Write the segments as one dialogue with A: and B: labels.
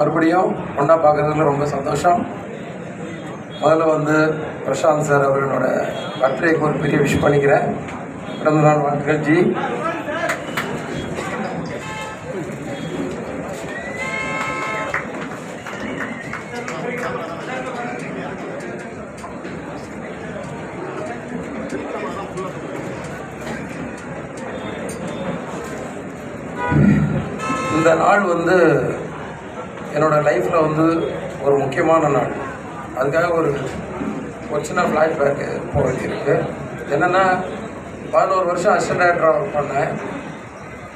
A: மறுபடியும் ஒன்றா பார்க்குறதுல ரொம்ப சந்தோஷம். முதல்ல வந்து பிரசாந்த் சார் அவர்களோட பர்த்டேக்கு ஒரு பெரிய விஷ் பண்ணிக்கிறேன். பிறந்த நாள் வாழ்த்துக்கள் ஜி. இந்த நாள் வந்து என்னோடய லைஃப்பில் வந்து ஒரு முக்கியமான நாள். அதுக்காக ஒரு ஒரு சின்ன ஃப்ளாஷ்பேக்கு போக வேண்டியிருக்கு. என்னென்னா பதினோரு வருஷம் அசிஸ்டன்ட் டேரக்டராக ஒர்க் பண்ணேன்.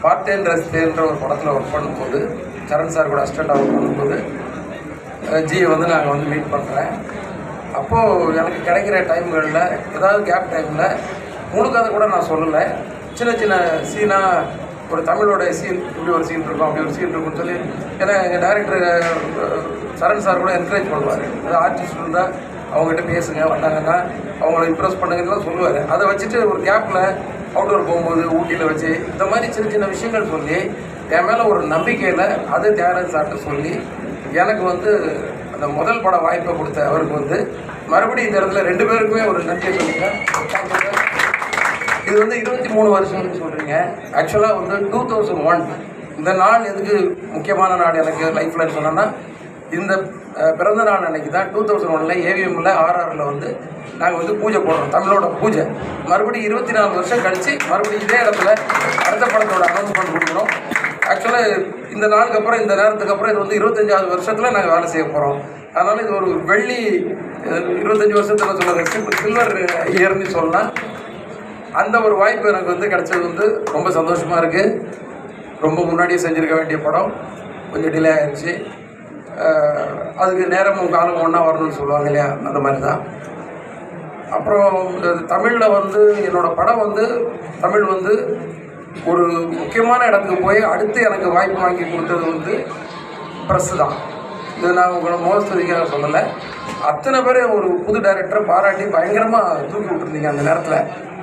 A: பார்த்தேன் ரஸ்தேன்ற ஒரு படத்தில் ஒர்க் பண்ணும்போது சரண் சார் கூட அசிஸ்டண்ட்டாக ஒர்க் பண்ணும்போது ஜியை வந்து நாங்கள் வந்து மீட் பண்ணுறேன் அப்போது எனக்கு கிடைக்கிற டைம்களில் ஏதாவது கேப் டைமில் முழு கூட நான் சொல்லலை. சின்ன சின்ன சீனாக ஒரு தமிழோட சீன் இப்படி ஒரு சீன் இருக்கும் அப்படி ஒரு சீன் இருக்கும்னு சொல்லி ஏன்னா எங்கள் டேரக்டர் சரண் சார் கூட என்கரேஜ் பண்ணுவார். அதாவது ஆர்டிஸ்ட் இருந்தால் அவங்ககிட்ட பேசுங்க வந்தாங்கன்னா அவங்கள இம்ப்ரெஸ் பண்ணுங்கன்னு சொல்லுவார். அதை வச்சுட்டு ஒரு கேப்பில் அவுட்டோர் போகும்போது ஊட்டியில் வச்சு இந்த மாதிரி சின்ன சின்ன விஷயங்கள் சொல்லி என் மேலே ஒரு நம்பிக்கையில் அது தியாகராஜ் சார்கிட்ட சொல்லி எனக்கு வந்து அந்த முதல் பட வாய்ப்பை கொடுத்த அவருக்கு வந்து மறுபடியும் இந்த இடத்துல ரெண்டு பேருக்குமே ஒரு நன்றி சொல்லிக்கிறேன். இது வந்து இருபத்தி மூணு வருஷம்னு சொல்கிறீங்க ஆக்சுவலாக வந்து டூ தௌசண்ட் ஒன் இந்த நாள் எதுக்கு முக்கியமான நாள் எனக்கு லைஃப்பில் சொன்னேன்னா இந்த பிறந்த நாள் அன்னைக்கு தான் டூ தௌசண்ட் ஒனில் ஏவிஎம்மில் ஆர்ஆரில் வந்து நாங்கள் வந்து பூஜை போடுறோம் தமிழோட பூஜை. மறுபடியும் இருபத்தி நாலு வருஷம் கழித்து மறுபடியும் இதே இடத்துல அடுத்த படத்தோட அனௌன்ஸ்மெண்ட் கொடுக்குறோம் ஆக்சுவலாக இந்த நாளுக்கு அப்புறம் இந்த நேரத்துக்கு அப்புறம் இது வந்து இருபத்தஞ்சாவது வருஷத்தில் நாங்கள் வேலை செய்ய போகிறோம் அதனால் இது ஒரு வெள்ளி இருபத்தஞ்சி வருஷத்தில் சொல்லுறது சில்வர் இயர்னு சொல்லலாம். அந்த ஒரு வாய்ப்பு எனக்கு வந்து கிடச்சது வந்து ரொம்ப சந்தோஷமாக இருக்குது ரொம்ப முன்னாடியே செஞ்சுருக்க வேண்டிய படம் கொஞ்சம் டிலே ஆயிடுச்சு அதுக்கு நேரமும் காலம் ஒன்றா வரணும்னு சொல்லுவாங்க இல்லையா? அந்த மாதிரி தான் அப்புறம் தமிழில் வந்து என்னோடய படம் வந்து தமிழ் வந்து ஒரு முக்கியமான இடத்துக்கு போய் அடுத்து எனக்கு வாய்ப்பு வாங்கி கொடுத்தது வந்து ப்ரெஸ்ஸு தான். இது நான் உங்களை மோசத்துக்காக சொல்லலை. அத்தனை பேர் ஒரு புது டைரக்டரை பாராட்டி பயங்கரமாக தூக்கி விட்டுருந்தீங்க அந்த நேரத்தில்.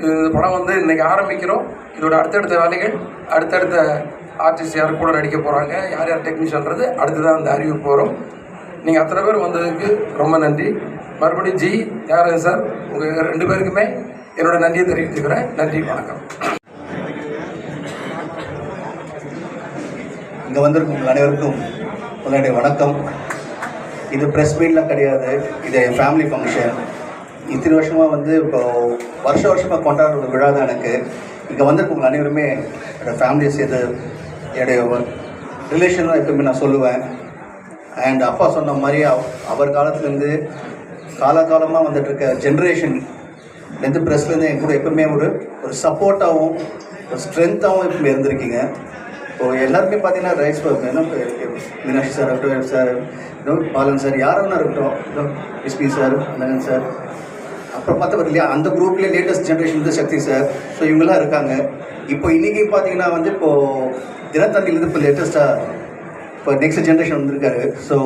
A: இந்த படம் வந்து இன்னைக்கு ஆரம்பிக்கிறோம். இதோட அடுத்தடுத்த வேலைகள் அடுத்தடுத்த ஆர்டிஸ்ட் யார் கூட நடிக்க போகிறாங்க யார் யார் டெக்னீஷியன்றது அடுத்ததான் அந்த அறிவு போகிறோம் நீங்கள் அத்தனை பேர் வந்ததுக்கு ரொம்ப நன்றி. மறுபடியும் ஜி யார் சார்? உங்கள் ரெண்டு பேருக்குமே என்னோட நன்றியை தெரிவித்துக்கிறேன். நன்றி வணக்கம்.
B: இங்கே வந்திருக்கும் உங்கள் அனைவருக்கும் உங்களுடைய வணக்கம். இது ப்ரெஸ் மீட்லாம் கிடையாது. இது என் ஃபேமிலி ஃபங்க்ஷன் இத்தனை வருஷமாக வந்து இப்போ வருஷ வருஷமாக கொண்டாடுற ஒரு விழா தான் எனக்கு. இங்கே வந்திருக்கவங்க அனைவருமே என்னோடய ஃபேமிலியை சேர்த்து என்னுடைய ரிலேஷன் எப்பவுமே நான் சொல்லுவேன். அண்ட் அப்பா சொன்ன மாதிரி அவர் காலத்துலேருந்து காலகாலமாக வந்துட்டு இருக்க ஜென்ரேஷன் எந்த ப்ரெஸ்லேருந்து என் கூட எப்பவுமே ஒரு ஒரு சப்போர்ட்டாகவும் ஒரு ஸ்ட்ரென்த்தாகவும் எப்பவுமே இருந்திருக்கீங்க. இப்போ எல்லாருமே பார்த்தீங்கன்னா ரைஸ் என்ன மீனாட்சி சார் இருக்கட்டும் சார் பாலன் சார் யாரும் இருக்கட்டும். எஸ்பி சார் அந்தகன் சார் அப்புறம் பார்த்தா இல்லையா அந்த குரூப்லேயே லேட்டஸ்ட் ஜென்ரேஷன் வந்து சக்தி சார் ஸோ இவங்கெல்லாம் இருக்காங்க. இப்போ இன்றைக்கி பார்த்தீங்கன்னா வந்து இப்போது தினத்தந்திலேருந்து இப்போ லேட்டஸ்ட்டாக இப்போ நெக்ஸ்ட் ஜென்ரேஷன் வந்திருக்காரு. ஸோ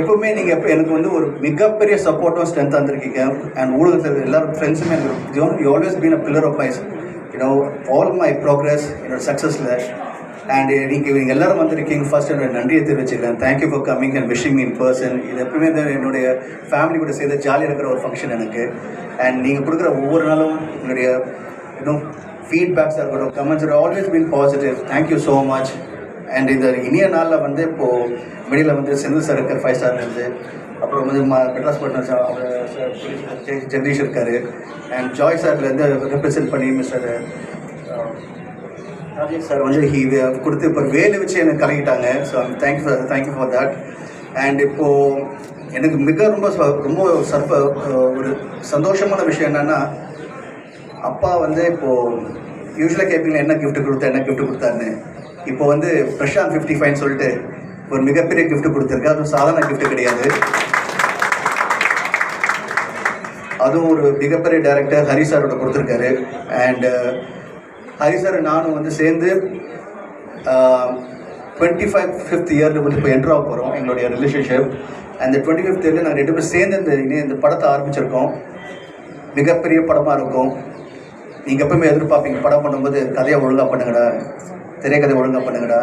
B: எப்பவுமே நீங்கள் எப்போ எனக்கு வந்து ஒரு மிகப்பெரிய சப்போர்ட்டும் ஸ்ட்ரென்த் வந்திருக்கீங்க அண்ட் ஊடகத்தில் எல்லாரும் ஃப்ரெண்ட்ஸுமே எனக்கு you always been a pillar of mine you know all my progress என்னோட சக்ஸஸில் அண்ட் uh, நீங்கள் இவங்க எல்லாரும் வந்திருக்கீங்க. ஃபர்ஸ்ட் என்னோட நன்றியை தெரிவிச்சுக்கிறேன். Thank you for coming and wishing in person இது எப்பவுமே என்னுடைய ஃபேமிலி கூட சேர்ந்து ஜாலியாக இருக்கிற ஒரு ஃபங்க்ஷன் எனக்கு. அண்ட் நீங்கள் கொடுக்குற ஒவ்வொரு நாளும் என்னுடைய இன்னும் ஃபீட்பேக்ஸாக இருக்கட்டும் comments are always been positive thank you so much and இந்த இனிய நாளில் வந்து இப்போது வெளியில் வந்து செந்தில் சார் இருக்கார் ஃபைவ் ஸ்டார்லேருந்து அப்புறம் வந்து ம மெட்ராஸ் பட்னர் சார் அவர் சார் ஜெகதீஷ் இருக்கார். அண்ட் ஜாய் சார்லேருந்து ரெப்ரசென்ட் பண்ணி மிஸ்டர் ராஜேஷ் சார் வந்து ஹீ கொடுத்து இப்போ வேலை வச்சு எனக்கு கலக்கிட்டாங்க. So thank you for thank you for that and இப்போது எனக்கு மிக ரொம்ப ச- ரொம்ப சர்ப ஒரு சந்தோஷமான விஷயம் என்னென்னா அப்பா வந்து இப்போது யூஸ்வலாக கேட்பீங்களா என்ன கிஃப்ட் கொடுத்தா என்ன கிஃப்ட் கொடுத்தாருன்னு? இப்போ வந்து பிரஷாந்த் ஃபிஃப்டி ஃபைவ்னு சொல்லிட்டு ஒரு மிகப்பெரிய கிஃப்ட் கொடுத்துருக்கு அதுவும் சாதாரண கிஃப்ட் கிடையாது. அதுவும் ஒரு மிகப்பெரிய டேரக்டர் ஹரி சாரோட கொடுத்துருக்காரு. அண்ட் ஹரி சார் நானும் வந்து சேர்ந்து டுவெண்ட்டி ஃபைவ் ஃபிஃப்த் இயரில் வந்து இப்போ என்ட்ரு ஆக போகிறோம் எங்களுடைய ரிலேஷன்ஷிப் அந்த டுவெண்ட்டி ஃபிஃப்த் இயரில் நாங்கள் ரெண்டு பேரும் சேர்ந்து இந்த இனி இந்த படத்தை ஆரம்பிச்சிருக்கோம். மிகப்பெரிய படமாக இருக்கும். நீங்கள் எப்பவுமே எதிர்பார்ப்பீங்க படம் பண்ணும்போது கதையை ஒழுங்காக பண்ணுங்கடா திரைக்கதை ஒழுங்காக பண்ணுங்கடா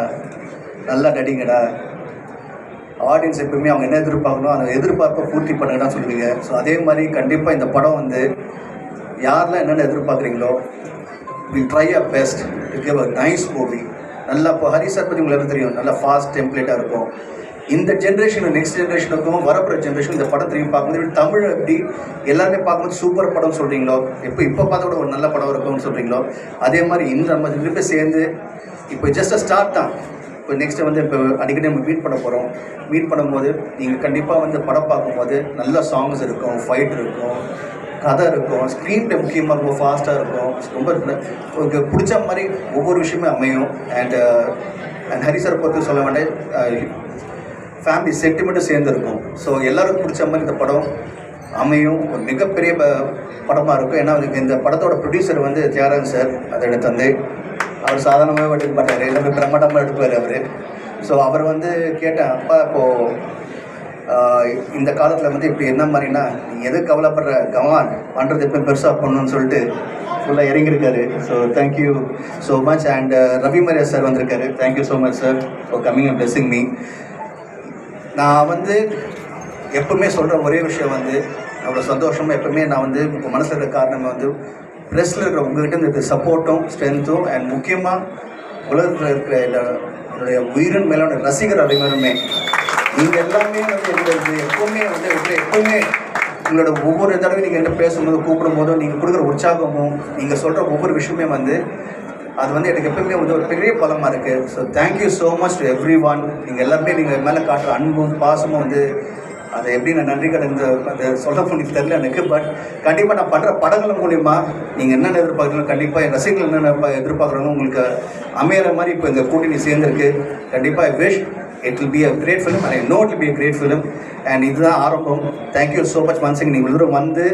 B: நல்லா நடிங்கடா. ஆடியன்ஸ் எப்பவுமே அவங்க என்ன எதிர்பார்க்கணும் அந்த எதிர்பார்ப்பை பூர்த்தி பண்ணுங்கன்னு சொல்லுவீங்க. ஸோ அதே மாதிரி கண்டிப்பாக இந்த படம் வந்து யாரெல்லாம் என்னென்ன எதிர்பார்க்குறீங்களோ will try a best to give a nice movie நல்லா இப்போ ஹரி சார் பற்றி உங்களுக்கு தெரியும்? நல்லா ஃபாஸ்ட் டெம்ப்ளேட்டாக இருக்கும். இந்த ஜென்ரேஷன் நெக்ஸ்ட் ஜென்ரேஷனுக்கும் வரப்போகிற ஜென்ரேஷன் இந்த படத்தை திரும்பி பார்க்கும்போது தமிழ் எப்படி எல்லாருமே பார்க்கும்போது சூப்பர் படம் சொல்கிறீங்களோ இப்போ இப்போ பார்த்தா கூட ஒரு நல்ல படம் இருக்கும்னு சொல்கிறீங்களோ அதே மாதிரி இந்த நம்ம ரெண்டு சேர்ந்து இப்போ ஜஸ்ட் அ ஸ்டார்ட் தான். இப்போ நெக்ஸ்ட் வந்து இப்போ அடிக்கடி நம்ம மீட் பண்ண போகிறோம் மீட் பண்ணும்போது நீங்கள் கண்டிப்பாக வந்து படம் பார்க்கும்போது நல்ல சாங்ஸ் இருக்கும் ஃபைட் இருக்கும். கதை இருக்கும். ஸ்க்ரீன் முக்கியமாக இருக்கும் ஃபாஸ்ட்டாக இருக்கும். ரொம்ப உங்களுக்கு பிடிச்ச மாதிரி ஒவ்வொரு விஷயமே அமையும். And and uh, Hari sir பொறுத்து சொல்ல வேண்டிய ஃபேமிலி சென்டிமெண்ட்டும் சேர்ந்து இருக்கும். ஸோ எல்லாருக்கும் பிடிச்ச மாதிரி இந்த படம் அமையும். ஒரு மிகப்பெரிய ப- படமாக இருக்கும். ஏன்னா அதுக்கு இந்த படத்தோட ப்ரொடியூசர் வந்து தியாகராஜன் சார் அதோட தந்தை. அவர் சாதாரணமாக எடுக்க மாட்டார். எல்லாமே பிரமாண்டமாக எடுப்பார் அவர். ஸோ அவர் வந்து கேட்டேன் அப்பா இப்போது இந்த காலத்தில் வந்து இப்படி என்ன மாதிரின்னா நீ எது கவலைப்படுற கவான் பண்ணுறது எப்போ பெருசாக பண்ணணும்னு சொல்லிட்டு ஃபுல்லாக இறங்கியிருக்காரு. So thank you so much and Ravi Mariya sir வந்திருக்காரு. Thank you so much sir for coming and blessing me நான் வந்து எப்பவுமே சொல்கிற ஒரே விஷயம் வந்து அவ்வளோ சந்தோஷமாக எப்பவுமே நான் வந்து உங்கள் மனசில் இருக்கிற காரணம் வந்து ப்ரெஸ்ஸில் இருக்கிற உங்ககிட்ட இருக்கிற சப்போர்ட்டும் ஸ்ட்ரென்த்தும் அண்ட் முக்கியமாக உலகத்தில் இருக்கிற என்னுடைய உயிரின் மேலான ரசிகர் அனைவருமே நீங்கள் எல்லாமே வந்து எங்களுக்கு எப்பவுமே வந்து எப்படி எப்பவுமே உங்களோட ஒவ்வொரு தடவையும் நீங்கள் என்ன பேசும்போது கூப்பிடும் போதும் நீங்கள் கொடுக்குற உற்சாகமும் நீங்கள் சொல்கிற ஒவ்வொரு விஷயமே வந்து அது வந்து எனக்கு எப்பவுமே வந்து ஒரு பெரிய பலமாக இருக்குது so thank you so much to everyone நீங்கள் எல்லாருமே நீங்கள் மேலே காட்டுற அன்பும் பாசமும் வந்து அதை எப்படி நான் நன்றி கடன் அந்த சொல்ல முடியும் தெரில எனக்கு பட் கண்டிப்பாக நான் பண்ணுற படங்கள் மூலிமா நீங்கள் என்னென்ன எதிர்பார்க்குறீங்க கண்டிப்பாக என் ரசிகர்கள் என்னென்ன ப- எதிர்பார்க்குறாங்க உங்களுக்கு அமையிற மாதிரி இப்போ இந்த கூட்டணி சேர்ந்துருக்கு. கண்டிப்பாக wish it will be a great film and I know it be a great film and இதுதான் ஆரம்பம். தேங்க்யூ ஸோ மச் மன்சிங். நீங்கள் இவ்வளோ தூரம் வந்து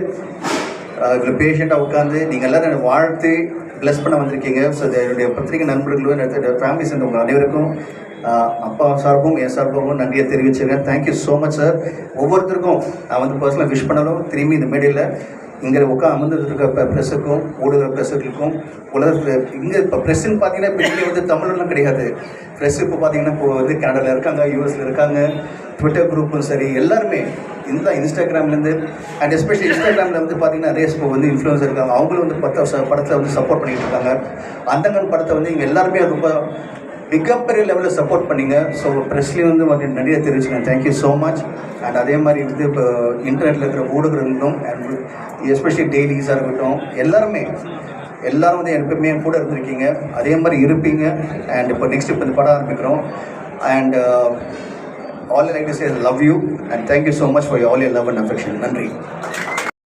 B: இவ்வளோ பேஷண்ட்டாக உட்காந்து நீங்கள் எல்லாரும் என்னை வாழ்த்து ப்ளஸ் பண்ண வந்திருக்கீங்க. ஸோ என்னுடைய பத்திரிகை நண்பர்களும் என்னுடைய ஃபேமிலி சேர்ந்த உங்கள் அனைவருக்கும் அப்பா சார்பும் என் சார்பாகவும் நன்றியை தெரிவிச்சிருக்கேன் thank you so much sir ஒவ்வொருத்தருக்கும் நான் வந்து பர்சனலாக விஷ் பண்ணணும். திரும்பி இந்த மேடையில் இங்கே உட்கா அமர்ந்துட்டு இருக்க ப்ரெஸ்ஸுக்கும் ஊடக ப்ரெஸ்ஸுகளுக்கும் உலகத்தில் இங்கே இப்போ ப்ரெஸ்ஸுன்னு பார்த்தீங்கன்னா இப்போ இங்கே வந்து தமிழ்லாம் கிடையாது. ப்ரெஸ் இப்போ பார்த்தீங்கன்னா இப்போ வந்து கனடாவில் இருக்காங்க யூஎஸில் இருக்காங்க ட்விட்டர் குரூப்பும் சரி எல்லாருமே இந்த இன்ஸ்டாகிராம்லேருந்து அண்ட் எஸ்பெஷலி இன்ஸ்டாகிராமில் வந்து பார்த்தீங்கன்னா ரேஸ் இப்போ வந்து இன்ஃப்ளூயன்ஸ் இருக்காங்க. அவங்களும் வந்து பத்த படத்தை வந்து சப்போர்ட் பண்ணிட்டு இருக்காங்க. அந்தங்கன் படத்தை வந்து இங்கே எல்லாருமே ரொம்ப மிகப்பெரிய லெவலில் சப்போர்ட் பண்ணிங்க. ஸோ ப்ரெஸ்லேயும் வந்து வந்து நிறைய தெரிவிச்சுக்கேன் thank you so much and அதே மாதிரி வந்து இப்போ இன்டர்நெட்டில் இருக்கிற ஊடகங்களும் அண்ட் எஸ்பெஷலி டெய்லிஸாக இருக்கட்டும் எல்லாருமே எல்லாரும் வந்து எப்பவுமே என் கூட இருந்திருக்கீங்க. அதே மாதிரி இருப்பீங்க. அண்ட் இப்போ நெக்ஸ்ட் இப்போ இந்த படம் ஆரம்பிக்கிறோம். And all like to say love you and thank you so much for all your love and affection நன்றி.